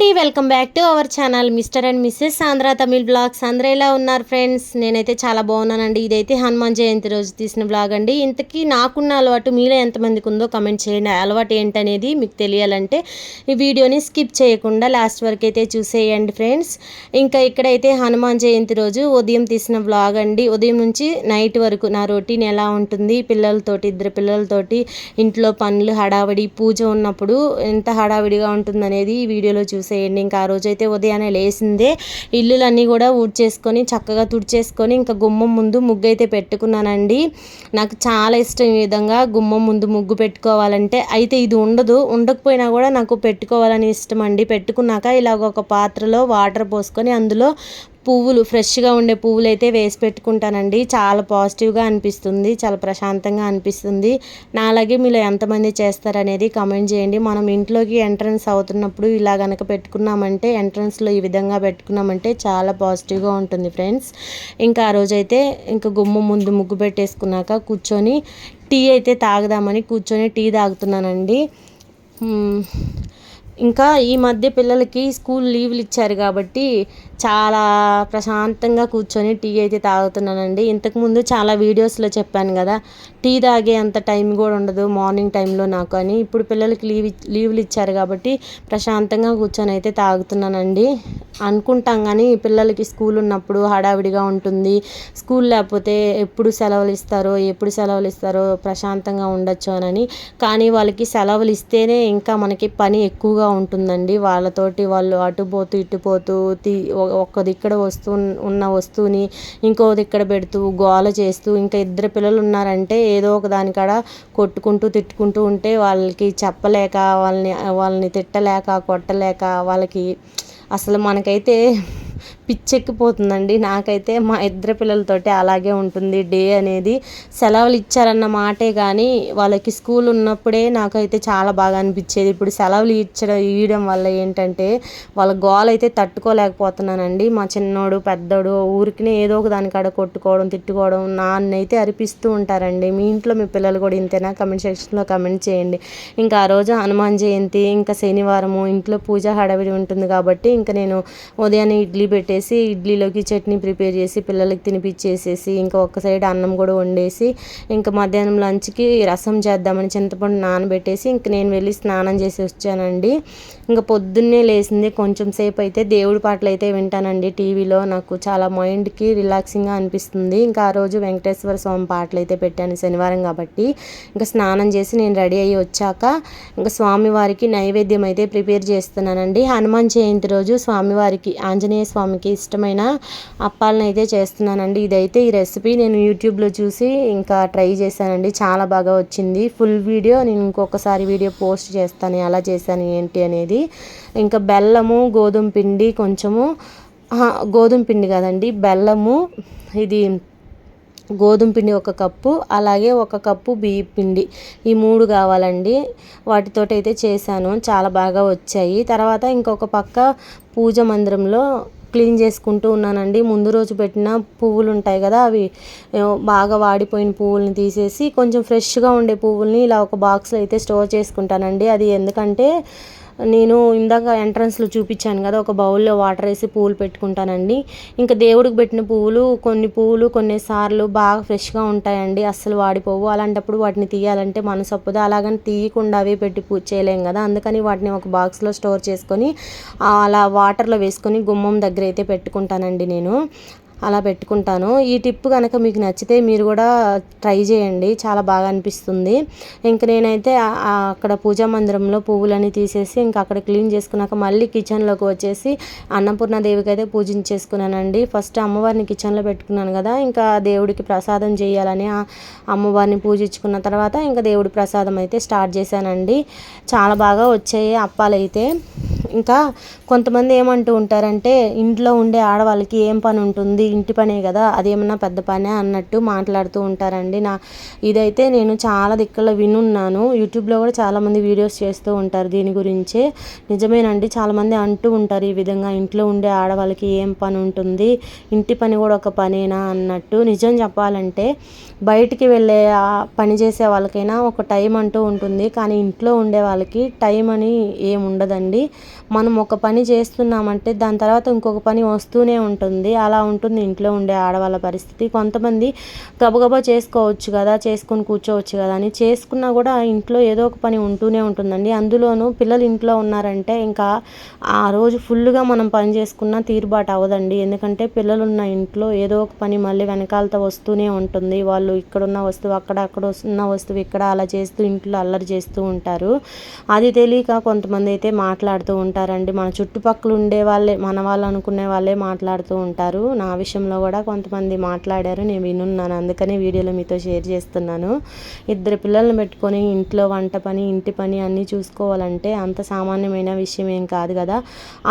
అండి welcome back to our channel mister and missus Andhra Tamil blogs. అందరూ ఎలా ఉన్నారు ఫ్రెండ్స్? నేనైతే చాలా బాగున్నానండి. ఇదైతే హనుమాన్ జయంతి రోజు తీసిన బ్లాగ్ అండి. ఇంతకీ నాకున్న అలవాటు మీలో ఎంతమందికి ఉందో కమెంట్ చేయండి. అలవాటు ఏంటనేది మీకు తెలియాలంటే ఈ వీడియోని స్కిప్ చేయకుండా లాస్ట్ వరకు అయితే చూసేయండి ఫ్రెండ్స్. ఇంకా ఇక్కడైతే హనుమాన్ జయంతి రోజు ఉదయం తీసిన బ్లాగ్ అండి. ఉదయం నుంచి నైట్ వరకు నా రొటీన్ ఎలా ఉంటుంది? పిల్లలతోటి ఇద్దరు పిల్లలతోటి ఇంట్లో పనులు హడావిడి పూజ ఉన్నప్పుడు ఎంత హడావిడిగా ఉంటుందనేది ఈ వీడియోలో చూసి చూసేయండి. ఇంకా ఆ రోజైతే ఉదయాన్నే లేసిందే. ఇల్లులన్నీ కూడా ఊడ్చేసుకొని చక్కగా తుడిచేసుకొని ఇంకా గుమ్మం ముందు ముగ్గు అయితే పెట్టుకున్నానండి. నాకు చాలా ఇష్టం ఈ విధంగా గుమ్మం ముందు ముగ్గు పెట్టుకోవాలంటే. అయితే ఇది ఉండదు. ఉండకపోయినా కూడా నాకు పెట్టుకోవాలని ఇష్టం అండి పెట్టుకున్నాక ఇలాగ ఒక పాత్రలో వాటర్ పోసుకొని అందులో పువ్వులు ఫ్రెష్గా ఉండే పువ్వులు అయితే వేసి పెట్టుకుంటానండి. చాలా పాజిటివ్గా అనిపిస్తుంది చాలా ప్రశాంతంగా అనిపిస్తుంది. నా అలాగే మీలో ఎంతమంది చేస్తారనేది కమెంట్ చేయండి. మనం ఇంట్లోకి ఎంట్రన్స్ అవుతున్నప్పుడు ఇలా కనుక పెట్టుకున్నామంటే ఎంట్రన్స్లో ఈ విధంగా పెట్టుకున్నామంటే చాలా పాజిటివ్గా ఉంటుంది ఫ్రెండ్స్. ఇంకా ఆ రోజైతే ఇంకా గుమ్మ ముందు ముగ్గు పెట్టేసుకున్నాక కూర్చొని టీ అయితే తాగుదామని కూర్చొని టీ తాగుతున్నానండి. ఇంకా ఈ మధ్య పిల్లలకి స్కూల్ లీవ్లు ఇచ్చారు కాబట్టి చాలా ప్రశాంతంగా కూర్చొని టీ అయితే తాగుతున్నానండి. ఇంతకుముందు చాలా వీడియోస్లో చెప్పాను కదా టీ తాగే అంత టైం కూడా ఉండదు మార్నింగ్ టైంలో నాకు అని. ఇప్పుడు పిల్లలకి లీవ్ లీవ్లు ఇచ్చారు కాబట్టి ప్రశాంతంగా కూర్చొని అయితే తాగుతున్నానండి. అనుకుంటాం కానీ పిల్లలకి స్కూల్ ఉన్నప్పుడు హడావిడిగా ఉంటుంది. స్కూల్ లేకపోతే ఎప్పుడు సెలవులు ఇస్తారో ఎప్పుడు సెలవులు ఇస్తారో ప్రశాంతంగా ఉండొచ్చు అని. కానీ వాళ్ళకి సెలవులు ఇస్తేనే ఇంకా మనకి పని ఎక్కువగా ఉంటుందండి. వాళ్ళతోటి వాళ్ళు అటు పోతూ ఇటు పోతూ తీ ఒక్క దిక్కడ వస్తూ ఉన్న వస్తువుని ఇంకో దిక్కడ పెడుతూ గోల చేస్తూ ఇంకా ఇద్దరు పిల్లలు ఉన్నారంటే ఏదో ఒక దానికాడ కొట్టుకుంటూ తిట్టుకుంటూ ఉంటే వాళ్ళకి చెప్పలేక వాళ్ళని వాళ్ళని తిట్టలేక కొట్టలేక వాళ్ళకి అసలు మనకైతే పిచ్చెక్కిపోతుందండి. నాకైతే మా ఇద్దరు పిల్లలతోటి అలాగే ఉంటుంది. డే అనేది సెలవులు ఇచ్చారన్న మాటే కానీ వాళ్ళకి స్కూల్ ఉన్నప్పుడే నాకైతే చాలా బాగా అనిపించేది. ఇప్పుడు సెలవులు ఇచ్చడం ఇవ్వడం వల్ల ఏంటంటే వాళ్ళ గోల్ అయితే తట్టుకోలేకపోతున్నానండి. మా చిన్నోడు పెద్దోడు ఊరికినే ఏదో ఒక దానికాడ కొట్టుకోవడం తిట్టుకోవడం నాన్నైతే అరిపిస్తూ ఉంటారండి. మీ ఇంట్లో మీ పిల్లలు కూడా ఇంతేనా? కమెంట్ సెక్షన్లో కమెంట్ చేయండి. ఇంకా ఆ రోజు హనుమాన్ జయంతి ఇంకా శనివారము ఇంట్లో పూజ హడావిడి ఉంటుంది కాబట్టి ఇంకా నేను ఉదయాన్నే ఇడ్లీ పెట్టేసి ఇడ్లీలోకి చట్నీ ప్రిపేర్ చేసి పిల్లలకి తినిపించేసేసి ఇంకా ఒక్క సైడ్ అన్నం కూడా వండేసి ఇంకా మధ్యాహ్నం లంచ్కి రసం చేద్దామని చింతపండు నానబెట్టేసి ఇంక నేను వెళ్ళి స్నానం చేసి వచ్చానండి. ఇంకా పొద్దున్నే లేచింది కొంచెం సేపు అయితే దేవుడి పాటలు అయితే వింటానండి టీవీలో. నాకు చాలా మైండ్కి రిలాక్సింగ్గా అనిపిస్తుంది. ఇంకా ఆ రోజు వెంకటేశ్వర స్వామి పాటలు అయితే పెట్టాను శనివారం కాబట్టి. ఇంకా స్నానం చేసి నేను రెడీ అయ్యి వచ్చాక ఇంకా స్వామివారికి నైవేద్యం అయితే ప్రిపేర్ చేస్తున్నానండి. హనుమాన్ జయంతి రోజు స్వామివారికి ఆంజనేయ స్వామికి ఇష్టమైన అప్పాలను అయితే చేస్తున్నానండి. ఇదైతే ఈ రెసిపీ నేను యూట్యూబ్లో చూసి ఇంకా ట్రై చేశానండి. చాలా బాగా వచ్చింది. ఫుల్ వీడియో నేను ఇంకొకసారి వీడియో పోస్ట్ చేస్తాను. ఎలా చేశాను ఏంటి అనేది. ఇంకా బెల్లము గోధుమ పిండి కొంచెము గోధుమ పిండి కదండి. బెల్లము ఇది గోధుమ పిండి ఒక కప్పు అలాగే ఒక కప్పు బియ్య పిండి. ఈ మూడు కావాలండి. వాటితోటి అయితే చేశాను. చాలా బాగా వచ్చాయి. తర్వాత ఇంకొక పక్క పూజ మందిరంలో క్లీన్ చేసుకుంటూ ఉన్నానండి. ముందు రోజు పెట్టిన పువ్వులు ఉంటాయి కదా అవి బాగా వాడిపోయిన పువ్వుల్ని తీసేసి కొంచెం ఫ్రెష్గా ఉండే పువ్వుల్ని ఇలా ఒక బాక్స్లో అయితే స్టోర్ చేసుకుంటానండి. అది ఎందుకంటే నేను ఇందాక ఎంట్రన్స్లో చూపించాను కదా ఒక బౌల్లో వాటర్ వేసి పువ్వులు పెట్టుకుంటానండి. ఇంకా దేవుడికి పెట్టిన పువ్వులు కొన్ని పువ్వులు కొన్నిసార్లు బాగా ఫ్రెష్గా ఉంటాయండి అస్సలు వాడిపోవు. అలాంటప్పుడు వాటిని తీయాలంటే మనసు అప్పుదా అలాగని తీయకుండా అవే పెట్టి పూజ చేయలేం కదా. అందుకని వాటిని ఒక బాక్స్లో స్టోర్ చేసుకొని అలా వాటర్లో వేసుకొని గుమ్మం దగ్గర అయితే పెట్టుకుంటానండి నేను. అలా పెట్టుకుంటాను. ఈ టిప్ కనుక మీకు నచ్చితే మీరు కూడా ట్రై చేయండి. చాలా బాగా అనిపిస్తుంది. ఇంక నేనైతే అక్కడ పూజా మందిరంలో పువ్వులన్నీ తీసేసి ఇంకా అక్కడ క్లీన్ చేసుకున్నాక మళ్ళీ కిచెన్లోకి వచ్చేసి అన్నపూర్ణదేవికి అయితే పూజించేసుకున్నానండి. ఫస్ట్ అమ్మవారిని కిచెన్లో పెట్టుకున్నాను కదా ఇంకా దేవుడికి ప్రసాదం చేయాలని అమ్మవారిని పూజించుకున్న తర్వాత ఇంకా దేవుడి ప్రసాదం అయితే స్టార్ట్ చేశానండి. చాలా బాగా వచ్చాయి అప్పాలైతే. ఇంకా కొంతమంది ఏమంటూ ఉంటారంటే ఇంట్లో ఉండే ఆడవాళ్ళకి ఏం పని ఉంటుంది ఇంటి పనే కదా అదేమన్నా పెద్ద పనే అన్నట్టు మాట్లాడుతూ ఉంటారండి. నా ఇదైతే నేను చాలా దిక్కులో వినున్నాను. యూట్యూబ్లో కూడా చాలామంది వీడియోస్ చేస్తూ ఉంటారు దీని గురించే. నిజమేనండి చాలామంది అంటూ ఉంటారు ఈ విధంగా ఇంట్లో ఉండే ఆడవాళ్ళకి ఏం పని ఉంటుంది ఇంటి పని కూడా ఒక పనేనా అన్నట్టు. నిజం చెప్పాలంటే బయటికి వెళ్ళే పని చేసే వాళ్ళకైనా ఒక టైం అంటూ ఉంటుంది. కానీ ఇంట్లో ఉండే వాళ్ళకి టైం అని ఏముండదండి ఉండదండి. మనం ఒక పని చేస్తున్నామంటే దాని తర్వాత ఇంకొక పని వస్తూనే ఉంటుంది. అలా ఉంటుంది ఇంట్లో ఉండే ఆడవాళ్ళ పరిస్థితి. కొంతమంది గబగబా చేసుకోవచ్చు కదా చేసుకొని కూర్చోవచ్చు కదా అని చేసుకున్నా కూడా ఇంట్లో ఏదో ఒక పని ఉంటూనే ఉంటుందండి. అందులోనూ పిల్లలు ఇంట్లో ఉన్నారంటే ఇంకా ఆ రోజు ఫుల్గా మనం పని చేసుకున్నా తీరుబాటు అవ్వదండి. ఎందుకంటే పిల్లలు ఉన్న ఇంట్లో ఏదో ఒక పని మళ్ళీ వెనకాలతో వస్తూనే ఉంటుంది. వాళ్ళు ఇక్కడున్న వస్తువు అక్కడ అక్కడ ఉన్న వస్తువు ఇక్కడ అలా చేస్తూ ఇంట్లో అల్లరి చేస్తూ ఉంటారు. అది తెలియక కొంతమంది అయితే మాట్లాడుతూ ఉంటారండి. మన చుట్టుపక్కల ఉండే వాళ్ళే మన వాళ్ళు అనుకునే వాళ్ళే మాట్లాడుతూ ఉంటారు. నా విషయంలో కూడా కొంతమంది మాట్లాడారు నేను వినున్నాను. అందుకనే వీడియోలో మీతో షేర్ చేస్తున్నాను. ఇద్దరు పిల్లల్ని పెట్టుకొని ఇంట్లో వంట పని ఇంటి పని అన్నీ చూసుకోవాలంటే అంత సామాన్యమైన విషయం ఏం కాదు కదా.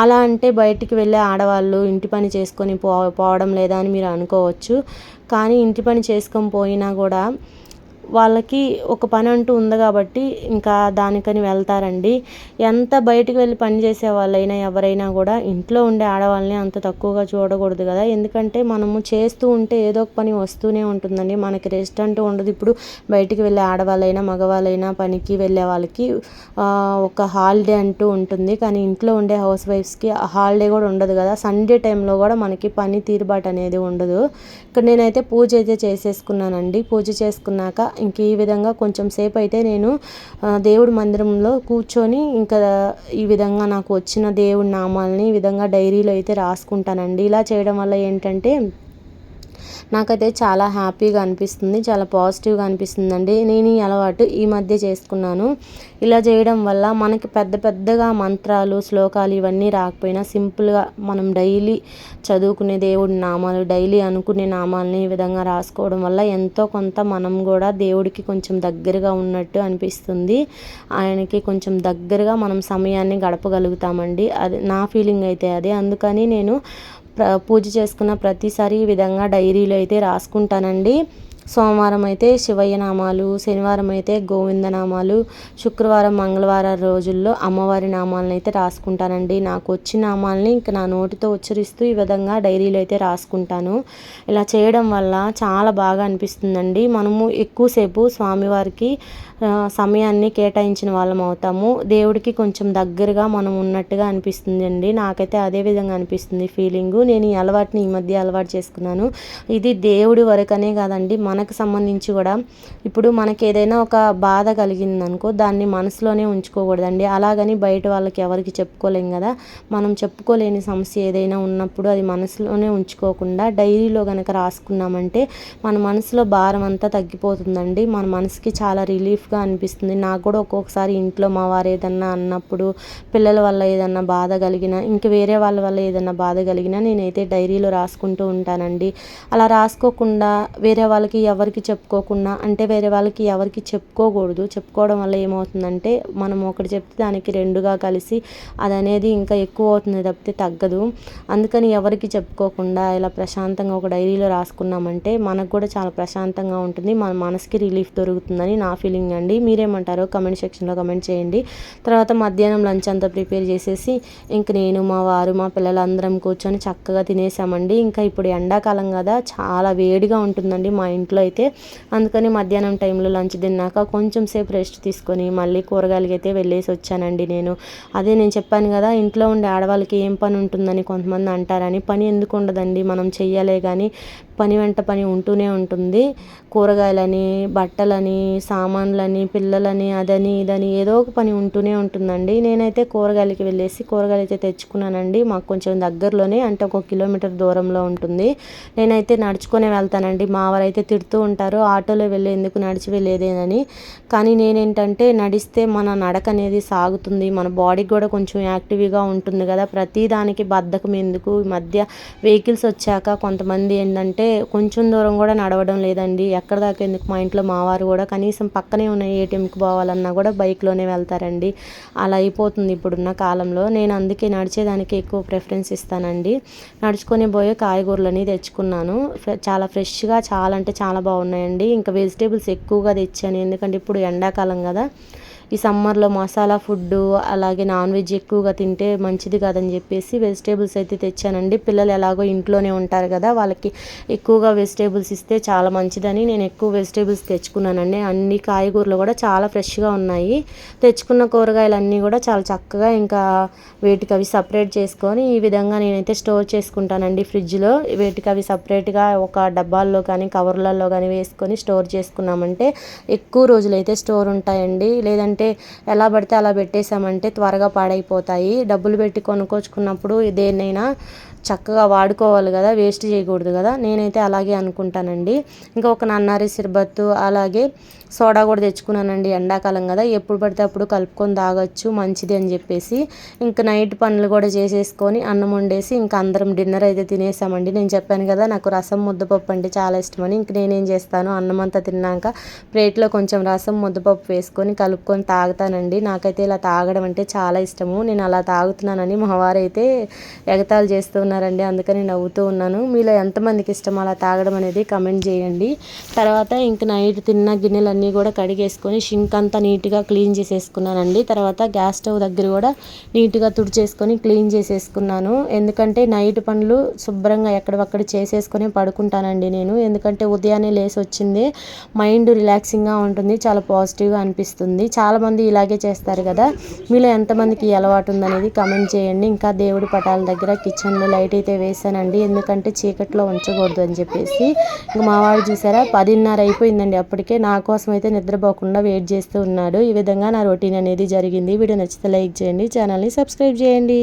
అలా అంటే బయటికి వెళ్ళే ఆడవాళ్ళు ఇంటి పని చేసుకొని పో పోవడం లేదా అని మీరు అనుకోవచ్చు. కానీ ఇంటి పని చేసుకొని పోయినా కూడా వాళ్ళకి ఒక పని అంటూ ఉంది కాబట్టి ఇంకా దానికని వెళ్తారండి. ఎంత బయటికి వెళ్ళి పని చేసే వాళ్ళైనా ఎవరైనా కూడా ఇంట్లో ఉండే ఆడవాళ్ళని అంత తక్కువగా చూడకూడదు కదా. ఎందుకంటే మనము చేస్తూ ఉంటే ఏదో ఒక పని వస్తూనే ఉంటుందండి. మనకి రెస్ట్ అంటూ ఉండదు. ఇప్పుడు బయటికి వెళ్ళే ఆడవాళ్ళైనా మగవాళ్ళైనా పనికి వెళ్ళే వాళ్ళకి ఒక హాలిడే అంటూ ఉంటుంది. కానీ ఇంట్లో ఉండే హౌస్ వైఫ్స్కి హాలిడే కూడా ఉండదు కదా. సండే టైంలో కూడా మనకి పని తీరుబాటు అనేది ఉండదు. ఇక్కడ నేనైతే పూజ అయితే చేసేసుకున్నానండి. పూజ చేసుకున్నాక ఇంక ఈ విధంగా కొంచెం సేపు అయితే నేను దేవుడి మందిరంలో కూర్చొని ఇంకా ఈ విధంగా నాకు వచ్చిన దేవుడి నామాలని ఈ విధంగా డైరీలో అయితే రాసుకుంటానండి. ఇలా చేయడం వల్ల ఏంటంటే నాకైతే చాలా హ్యాపీగా అనిపిస్తుంది చాలా పాజిటివ్గా అనిపిస్తుందండి. నేను ఈ అలవాటు ఈ మధ్య చేసుకున్నాను. ఇలా చేయడం వల్ల మనకి పెద్ద పెద్దగా మంత్రాలు శ్లోకాలు ఇవన్నీ రాకపోయినా సింపుల్గా మనం డైలీ చదువుకునే దేవుడి నామాలు డైలీ అనుకునే నామాలని ఈ విధంగా రాసుకోవడం వల్ల ఎంతో కొంత మనం కూడా దేవుడికి కొంచెం దగ్గరగా ఉన్నట్టు అనిపిస్తుంది. ఆయనకి కొంచెం దగ్గరగా మనం సమయాన్ని గడపగలుగుతామండి. అది నా ఫీలింగ్ అయితే అదే. అందుకని నేను పూజ చేసుకున్న ప్రతిసారి ఈ విధంగా డైరీలో అయితే రాసుకుంటానండి. సోమవారం అయితే శివయ్య నామాలు శనివారం అయితే గోవింద నామాలు శుక్రవారం మంగళవారం రోజుల్లో అమ్మవారి నామాలను అయితే రాసుకుంటానండి. నాకు వచ్చిన నామాలని ఇంకా నా నోటితో ఉచ్చరిస్తూ ఈ విధంగా డైరీలో అయితే రాసుకుంటాను. ఇలా చేయడం వల్ల చాలా బాగా అనిపిస్తుందండి. మనము ఎక్కువసేపు స్వామివారికి సమయాన్ని కేటాయించిన వాళ్ళం అవుతాము. దేవుడికి కొంచెం దగ్గరగా మనం ఉన్నట్టుగా అనిపిస్తుంది అండి. నాకైతే అదే విధంగా అనిపిస్తుంది ఫీలింగు నేను ఈ అలవాటుని ఈ మధ్య అలవాటు చేసుకున్నాను. ఇది దేవుడి వరకనే కాదండి. మనకు సంబంధించి కూడా ఇప్పుడు మనకి ఏదైనా ఒక బాధ కలిగింది అనుకో దాన్ని మనసులోనే ఉంచుకోకూడదండి. అలాగని బయట వాళ్ళకి ఎవరికి చెప్పుకోలేం కదా. మనం చెప్పుకోలేని సమస్య ఏదైనా ఉన్నప్పుడు అది మనసులోనే ఉంచుకోకుండా డైరీలో కనుక రాసుకున్నామంటే మన మనసులో భారం అంతా తగ్గిపోతుందండి. మన మనసుకి చాలా రిలీఫ్ రిలీఫ్గా అనిపిస్తుంది. నాకు కూడా ఒక్కొక్కసారి ఇంట్లో మా వారు ఏదన్నా అన్నప్పుడు పిల్లల వల్ల ఏదన్నా బాధ కలిగినా ఇంక వేరే వాళ్ళ వల్ల ఏదన్నా బాధ కలిగినా నేనైతే డైరీలో రాసుకుంటూ ఉంటానండి. అలా రాసుకోకుండా వేరే వాళ్ళకి ఎవరికి చెప్పుకోకుండా అంటే వేరే వాళ్ళకి ఎవరికి చెప్పుకోకూడదు. చెప్పుకోవడం వల్ల ఏమవుతుందంటే మనం ఒకటి చెప్తే దానికి రెండుగా కలిసి అది అనేది ఇంకా ఎక్కువ అవుతుంది తప్పితే తగ్గదు. అందుకని ఎవరికి చెప్పుకోకుండా ఇలా ప్రశాంతంగా ఒక డైరీలో రాసుకున్నామంటే మనకు కూడా చాలా ప్రశాంతంగా ఉంటుంది. మన మనసుకి రిలీఫ్ దొరుకుతుందని నా ఫీలింగ్ అండి మీరేమంటారో కమెంట్ సెక్షన్లో కమెంట్ చేయండి. తర్వాత మధ్యాహ్నం లంచ్ అంతా ప్రిపేర్ చేసేసి ఇంక నేను మా వారు మా పిల్లలు అందరం కూర్చొని చక్కగా తినేసామండి. ఇంకా ఇప్పుడు ఎండాకాలం కదా చాలా వేడిగా ఉంటుందండి మా ఇంట్లో అయితే. అందుకని మధ్యాహ్నం టైంలో లంచ్ తిన్నాక కొంచెం సేపు రెస్ట్ తీసుకొని మళ్ళీ కూరగాయలకి అయితే వెళ్ళేసి వచ్చానండి నేను. అదే నేను చెప్పాను కదా ఇంట్లో ఉండే ఆడవాళ్ళకి ఏం పని ఉంటుందని కొంతమంది అంటారని. పని ఎందుకు ఉండదండి? మనం చెయ్యాలే కానీ పని వెంట పని ఉంటూనే ఉంటుంది. కూరగాయలని బట్టలని సామాన్లని పిల్లలని అదని ఇదని ఏదో ఒక పని ఉంటూనే ఉంటుందండి. నేనైతే కూరగాయలకి వెళ్ళేసి కూరగాయలు అయితే తెచ్చుకున్నానండి. మాకు కొంచెం దగ్గరలోనే అంటే ఒక కిలోమీటర్ దూరంలో ఉంటుంది. నేనైతే నడుచుకునే వెళ్తానండి. మా వారైతే తిడుతూ ఉంటారు ఆటోలో వెళ్ళి ఎందుకు నడిచి వెళ్ళేదేనని. కానీ నేనేంటంటే నడిస్తే మన నడక అనేది సాగుతుంది. మన బాడీకి కూడా కొంచెం యాక్టివ్గా ఉంటుంది కదా. ప్రతిదానికి బద్ధకం ఎందుకు? ఈ మధ్య వెహికల్స్ వచ్చాక కొంతమంది ఏంటంటే కొంచెం దూరం కూడా నడవడం లేదండి. ఎక్కడ దాకా ఎందుకు మా ఇంట్లో మావారు కూడా కనీసం పక్కనే ఉన్న ఏటీఎంకి పోవాలన్నా కూడా బైక్లోనే వెళ్తారండి. అలా అయిపోతుంది ఇప్పుడున్న కాలంలో. నేను అందుకే నడిచేదానికి ఎక్కువ ప్రిఫరెన్స్ ఇస్తానండి. నడుచుకొని పోయే కాయగూరలని తెచ్చుకున్నాను. చాలా ఫ్రెష్గా చాలా అంటే చాలా బాగున్నాయండి. ఇంకా వెజిటేబుల్స్ ఎక్కువగా తెచ్చాను. ఎందుకంటే ఇప్పుడు ఎండాకాలం కదా. ఈ సమ్మర్లో మసాలా ఫుడ్ అలాగే నాన్ వెజ్ ఎక్కువగా తింటే మంచిది కాదని చెప్పేసి వెజిటేబుల్స్ అయితే తెచ్చానండి. పిల్లలు ఎలాగో ఇంట్లోనే ఉంటారు కదా వాళ్ళకి ఎక్కువగా వెజిటేబుల్స్ ఇస్తే చాలా మంచిదని నేను ఎక్కువ వెజిటేబుల్స్ తెచ్చుకున్నానండి. అన్ని కాయగూరలు కూడా చాలా ఫ్రెష్గా ఉన్నాయి. తెచ్చుకున్న కూరగాయలు అన్నీ కూడా చాలా చక్కగా ఇంకా వేటికి అవి సపరేట్ చేసుకొని ఈ విధంగా నేనైతే స్టోర్ చేసుకుంటానండి ఫ్రిడ్జ్లో. వేటికి అవి సపరేట్గా ఒక డబ్బాల్లో కానీ కవర్లలో కానీ వేసుకొని స్టోర్ చేసుకున్నామంటే ఎక్కువ రోజులైతే స్టోర్ ఉంటాయండి. లేదంటే అంటే ఎలా పడితే అలా పెట్టేసామంటే త్వరగా పాడైపోతాయి. డబ్బులు పెట్టి కొనుక్కొచ్చుకున్నప్పుడు దేన్నైనా చక్కగా వాడుకోవాలి కదా వేస్ట్ చేయకూడదు కదా. నేనైతే అలాగే అనుకుంటానండి. ఇంకా ఒక నన్నారి సిర్బత్తు అలాగే సోడా కూడా తెచ్చుకున్నానండి ఎండాకాలం కదా ఎప్పుడు పడితే అప్పుడు కలుపుకొని తాగొచ్చు మంచిది అని చెప్పేసి. ఇంకా నైట్ పనులు కూడా చేసేసుకొని అన్నం వండేసి ఇంకా అందరం డిన్నర్ అయితే తినేసామండి. నేను చెప్పాను కదా నాకు రసం ముద్దపప్పు అంటే చాలా ఇష్టమని. ఇంక నేనేం చేస్తాను అన్నం అంతా తిన్నాక ప్లేట్లో కొంచెం రసం ముద్దపప్పు వేసుకొని కలుపుకొని తాగుతానండి. నాకైతే ఇలా తాగడం అంటే చాలా ఇష్టము. నేను అలా తాగుతున్నానని మా వారైతే ఎగతాళి చేస్తూ ఉన్నారండి. అందుకని నవ్వుతూ ఉన్నాను. మీలో ఎంతమందికి ఇష్టం అలా తాగడం అనేది కమెంట్ చేయండి. తర్వాత ఇంక నైట్ తిన్న గిన్నెలన్నీ కూడా కడిగేసుకొని షింక్ అంతా నీట్గా క్లీన్ చేసేసుకున్నానండి. తర్వాత గ్యాస్ స్టవ్ దగ్గర కూడా నీట్గా తుడిచేసుకొని క్లీన్ చేసేసుకున్నాను. ఎందుకంటే నైట్ పనులు శుభ్రంగా ఎక్కడవక్కడ చేసేసుకొని పడుకుంటానండి నేను. ఎందుకంటే ఉదయాన్నే లేసి వచ్చింది. మైండ్ రిలాక్సింగ్గా ఉంటుంది. చాలా పాజిటివ్గా అనిపిస్తుంది. చాలామంది ఇలాగే చేస్తారు కదా. మీలో ఎంతమందికి అలవాటు ఉందనేది కమెంట్ చేయండి. ఇంకా దేవుడి పటాల దగ్గర కిచెన్లో లైట్ అయితే వేసానండి ఎందుకంటే చీకట్లో ఉంచకూడదు అని చెప్పేసి. ఇంకా మా వాడు చూసారా? పదిన్నర అయిపోయిందండి. అప్పటికే నా కోసం కోసం అయితే నిద్రపోకుండా వెయిట్ చేస్తూ ఉన్నాడు. ఈ విధంగా నా రొటీన్ అనేది జరిగింది. వీడియో నచ్చితే లైక్ చేయండి. ఛానల్ని సబ్స్క్రైబ్ చేయండి.